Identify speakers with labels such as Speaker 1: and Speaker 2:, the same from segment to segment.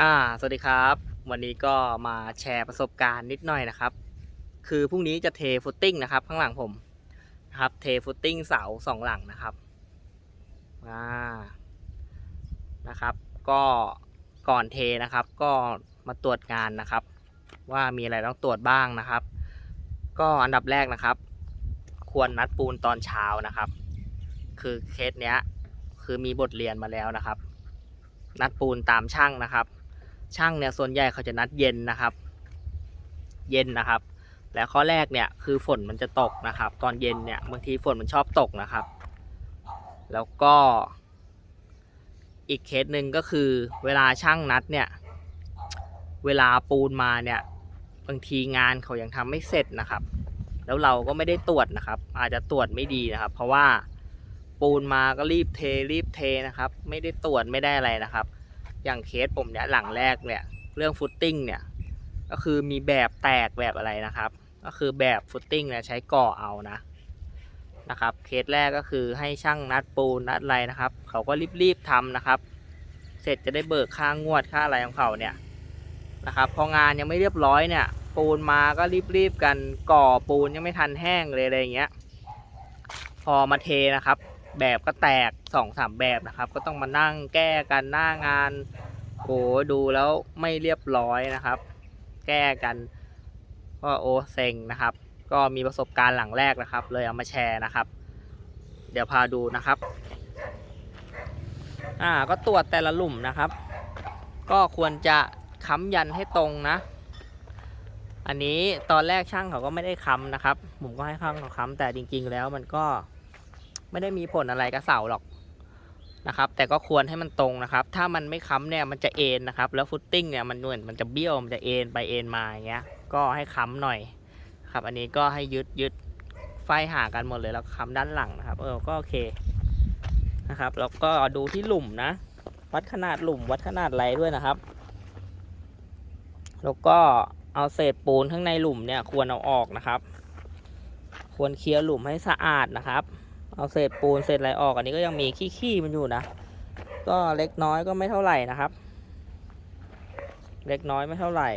Speaker 1: อ่า สวัสดีครับ วันนี้ก็มาแชร์ประสบการณ์นิดหน่อยนะครับ คือพรุ่งนี้จะเทฟุตติ้งนะครับ ข้างหลังผมนะครับ เทฟุตติ้งเสาสองหลังนะครับอ่านะครับ ก็ก่อนเทนะครับ ก็มาตรวจงานนะครับ ว่ามีอะไรต้องตรวจบ้างนะครับ ก็อันดับแรกนะครับ ควรนัดปูนตอนเช้านะครับ คือเคสเนี้ย คือมีบทเรียนมาแล้วนะครับนัดปูนตามช่างนะครับ ช่างเนี่ยส่วนใหญ่เขาจะนัดเย็นนะครับ เย็นนะครับ แล้วข้อแรกเนี่ยคือฝนมันจะตกนะครับ ตอนเย็นเนี่ยบางทีฝนมันชอบตกนะครับ แล้วก็อีกเคสหนึ่งก็คือเวลาช่างนัดเนี่ย เวลาปูนมาเนี่ยบางทีงานเขายังทำไม่เสร็จนะครับ แล้วเราก็ไม่ได้ตรวจนะครับ อาจจะตรวจไม่ดีนะครับ เพราะว่าปูนมาก็รีบเทรีบเทนะครับ ไม่ได้ตรวจไม่ได้อะไรนะครับ อย่างเคสผมเนี่ยหลังแรกเนี่ยเรื่องฟุตติ้งเนี่ยก็คือมีแบบแตกแบบอะไรนะครับ ก็คือแบบฟุตติ้งเนี่ยใช้ก่อเอานะนะครับเคสแรกก็คือให้ช่างนัดปูนนัดอะไรนะครับ เขาก็รีบๆทำนะครับ เสร็จจะได้เบิกค่างวดค่าอะไรของเขาเนี่ยนะครับพองานยังไม่เรียบร้อยเนี่ย ปูนมาก็รีบๆกันก่อปูนยังไม่ทันแห้งเลยอะไรอย่างเงี้ย พอมาเทนะครับ แบบก็แตกสองสามแบบนะครับ ก็ต้องมานั่งแก้กันหน้างานโอ้ดูแล้วไม่เรียบร้อยนะครับ แก้กันก็โอ้เซ็งนะครับ ก็มีประสบการณ์หลังแรกนะครับ เลยเอามาแชร์นะครับ เดี๋ยวพาดูนะครับอ่าก็ตรวจแต่ละหลุมนะครับ ก็ควรจะค้ำยันให้ตรงนะ อันนี้ตอนแรกช่างเขาก็ไม่ได้ค้ำนะครับ ผมก็ให้ข้างเขาค้ำแต่จริง ๆ แล้วมันก็ ไม่ได้มีผลอะไรกับเสาหรอกนะครับ แต่ก็ควรให้มันตรงนะครับ ถ้ามันไม่ค้ำเนี่ยมันจะเอ็นนะครับ แล้วฟุตติ้งเนี่ยมันเหมือนมันจะเบี้ยวมันจะเอ็นไปเอ็นมาอย่างเงี้ย ก็ให้ค้ำหน่อยครับ อันนี้ก็ให้ยึดยึดไฟห่างกันหมดเลยแล้วค้ำด้านหลังนะครับ เออก็โอเคนะครับ แล้วก็ดูที่หลุมนะ วัดขนาดหลุมวัดขนาดไรด้วยนะครับ แล้วก็เอาเศษปูนข้างในหลุมเนี่ยควรเอาออกนะครับ ควรเคลียร์หลุมให้สะอาดนะครับ เอาเศษปูนเศษอะไรออกอันนี้ก็ยังมีขี้ๆมันอยู่นะ ก็เล็กน้อยก็ไม่เท่าไหร่นะครับ เล็กน้อยไม่เท่าไหร่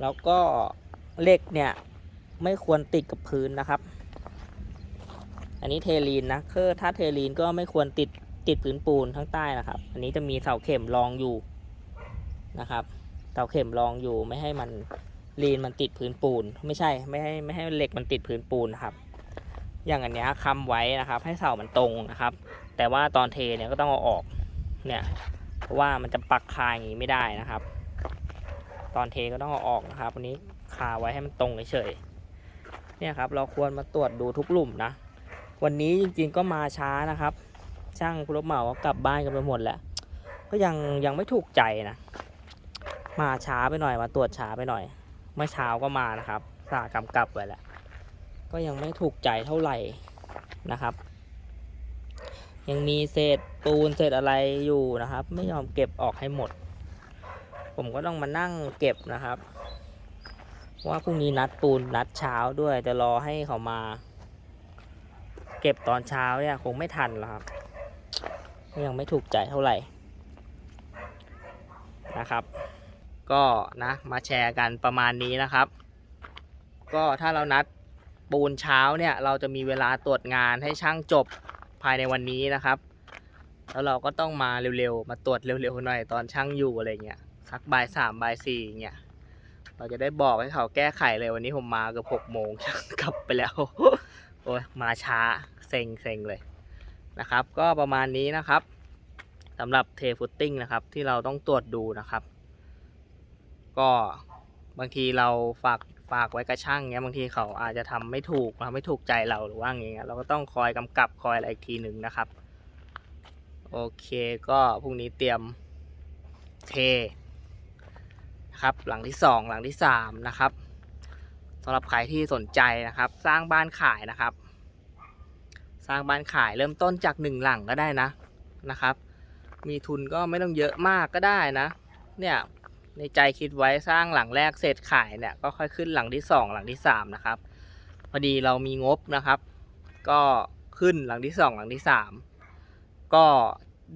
Speaker 1: แล้วก็เหล็กเนี่ยไม่ควรติดกับพื้นนะครับ อันนี้เทลีนนะคือถ้าเทลีนก็ไม่ควรติดติดพื้นปูนข้างใต้นะครับ อันนี้จะมีเสาเข็มรองอยู่นะครับ เสาเข็มรองอยู่ไม่ให้มันลีนมันติดพื้นปูน ไม่ใช่ไม่ให้ไม่ให้เหล็กมันติดพื้นปูนครับ อย่างอันเนี้ยค้ำไว้นะครับ ให้เสามันตรงนะครับ แต่ว่าตอนเทเนี่ยก็ต้องเอาออกเนี่ยเพราะว่ามันจะปักคาอย่างนี้ไม่ได้นะครับ ตอนเทก็ต้องเอาออกนะครับวันนี้คาไว้ให้มันตรงเฉยๆเนี่ยครับ เราควรมาตรวจดูทุกหลุมนะ วันนี้จริงๆก็มาช้านะครับ ช่างผู้รับเหมาก็กลับบ้านกันไปหมดแล้วก็ยังยังไม่ถูกใจนะมาช้าไปหน่อยมาตรวจช้าไปหน่อย เมื่อเช้าก็มานะครับสากำกับไว้แล้ว ก็ยังไม่ถูกใจเท่าไหร่นะครับ ยังมีเศษปูนเศษอะไรอยู่นะครับ ไม่ยอมเก็บออกให้หมด ผมก็ต้องมานั่งเก็บนะครับว่าพรุ่งนี้นัดปูนนัดเช้าด้วยจะรอให้เขามา เก็บตอนเช้าเนี่ยคงไม่ทันแล้วครับ ยังไม่ถูกใจเท่าไหร่นะครับ ก็นะมาแชร์กันประมาณนี้นะครับ ก็ถ้าเรานัด ปูนเช้าเนี่ยเราจะมีเวลาตรวจงานให้ช่างจบภายในวันนี้นะครับ แล้วเราก็ต้องมาเร็วๆ มาตรวจเร็วๆหน่อยตอนช่างอยู่อะไรเงี้ยสักบ่ายสามบ่ายสี่เงี้ยเราจะได้บอกให้เขาแก้ไขเลยวันนี้ผมมาเกือบหกโมงช่างกลับไปแล้วโอ้ยมาช้าเซ็งเซ็งเลยนะครับ ก็ประมาณนี้นะครับสำหรับเทฟุตติ้งนะครับที่เราต้องตรวจดูนะครับ ก็บางทีเราฝาก ฝากไว้กับช่างเงี้ยบางทีเขาอาจจะทำไม่ถูกทำไม่ถูกใจเราหรือว่าอย่างเงี้ยเราก็ต้องคอยกำกับคอยอะไรอีกทีหนึ่งนะครับ โอเคก็พรุ่งนี้เตรียมเทนะครับหลังที่สองหลังที่สามนะครับสำหรับใครที่สนใจนะครับ สร้างบ้านขายนะครับ สร้างบ้านขายเริ่มต้นจากหนึ่งหลังก็ได้นะนะครับ มีทุนก็ไม่ต้องเยอะมากก็ได้นะ เนี่ย ในใจคิดไว้สร้างหลังแรกเสร็จขายเนี่ยก็ค่อยขึ้นหลังที่สองหลังที่สามนะครับ พอดีเรามีงบนะครับ ก็ขึ้นหลังที่สองหลังที่สามก็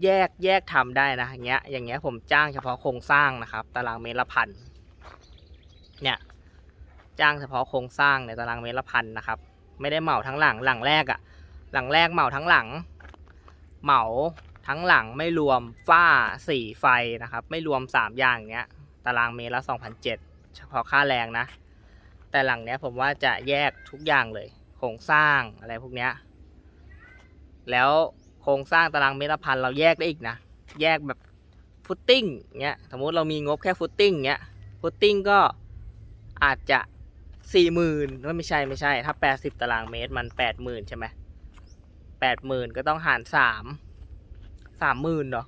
Speaker 1: แยกแยกทำได้นะอย่างเงี้ยอย่างเงี้ยผมจ้างเฉพาะโครงสร้างนะครับ ตารางเมตรละพันเนี่ยจ้างเฉพาะโครงสร้างในตารางเมตรละพันนะครับ ไม่ได้เหมาทั้งหลังหลังแรกอะหลังแรกเหมาทั้งหลัง เหมาทั้งหลังไม่รวมฝ้าสีไฟนะครับ ไม่รวมสามอย่างเนี้ย ตารางเมตรละสองพันเจ็ดเฉพาะค่าแรงนะ แต่หลังเนี้ยผมว่าจะแยกทุกอย่างเลย โครงสร้างอะไรพวกเนี้ย แล้วโครงสร้างตารางเมตรละพันเราแยกได้อีกนะ แยกแบบฟุตติ้งเงี้ย สมมติเรามีงบแค่ฟุตติ้งเงี้ย ฟุตติ้งก็อาจจะสี่หมื่นไม่ใช่ไม่ใช่ ถ้าแปดสิบตารางเมตรมันแปดหมื่นใช่ไหมแปดหมื่นก็ต้องหารสามสามหมื่นเนาะ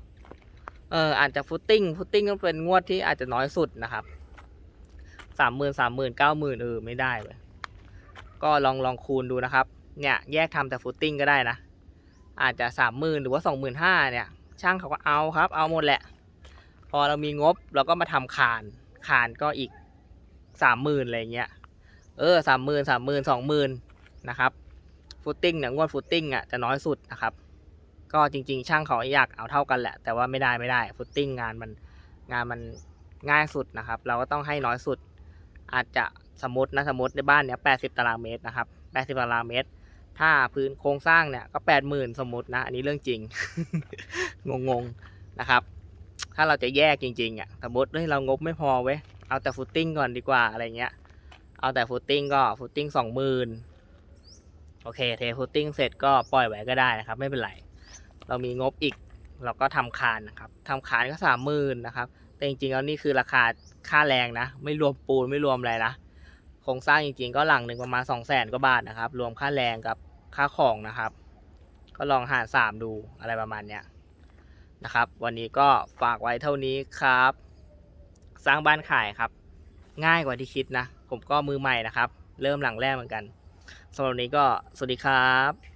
Speaker 1: เอออาจจะฟุตติ้งฟุตติ้งก็เป็นงวดที่อาจจะน้อยสุดนะครับสามหมื่นสามหมื่นเก้าหมื่นเออไม่ได้เว้ยก็ลองลองคูณดูนะครับ เนี่ยแยกทำแต่ฟุตติ้งก็ได้นะ อาจจะสามหมื่นหรือว่าสองหมื่นห้าเนี่ย ช่างเขาก็เอาครับ เอาหมดแหละ พอเรามีงบเราก็มาทำคานคานก็อีกสามหมื่นอะไรเงี้ย เออสามหมื่นสามหมื่นสองหมื่นนะครับ ฟุตติ้งเนี่ยงวดฟุตติ้งอะจะน้อยสุดนะครับ ก็จริง ๆ ช่างเขาอยากเอาเท่ากันแหละ แต่ว่าไม่ได้ไม่ได้ฟุตติ้งงานมันงานมันง่ายสุดนะครับ เราก็ต้องให้น้อยสุด อาจจะสมมตินะสมมติในบ้านเนี้ยแปดสิบตารางเมตรนะครับแปดสิบตารางเมตร ถ้าพื้นโครงสร้างเนี่ยก็แปดหมื่นสมมตินะ อันนี้เรื่องจริง งงๆนะครับ ถ้าเราจะแยกจริงๆอะสมมติเฮ้ยเรางบไม่พอเว้ยเอาแต่ฟุตติ้งก่อนดีกว่าอะไรเงี้ย เอาแต่ฟุตติ้งก็ฟุตติ้งสองหมื่นโอเคเทฟุตติ้งเสร็จก็ปล่อยไว้ก็ได้นะครับ ไม่เป็นไร เรามีงบอีกเราก็ทำคานนะครับทำคานก็สามหมื่นนะครับ แต่จริงๆแล้วนี่คือราคาค่าแรงนะ ไม่รวมปูนไม่รวมอะไรนะโครงสร้างจริงๆ ก็หลังหนึ่งประมาณสองแสนกว่าบาทนะครับ รวมค่าแรงกับค่าของนะครับ ก็ลองหารสามดูอะไรประมาณเนี้ยนะครับ วันนี้ก็ฝากไว้เท่านี้ครับ สร้างบ้านขายครับ ง่ายกว่าที่คิดนะ ผมก็มือใหม่นะครับ เริ่มหลังแรกเหมือนกันสำหรับนี้ก็สวัสดีครับ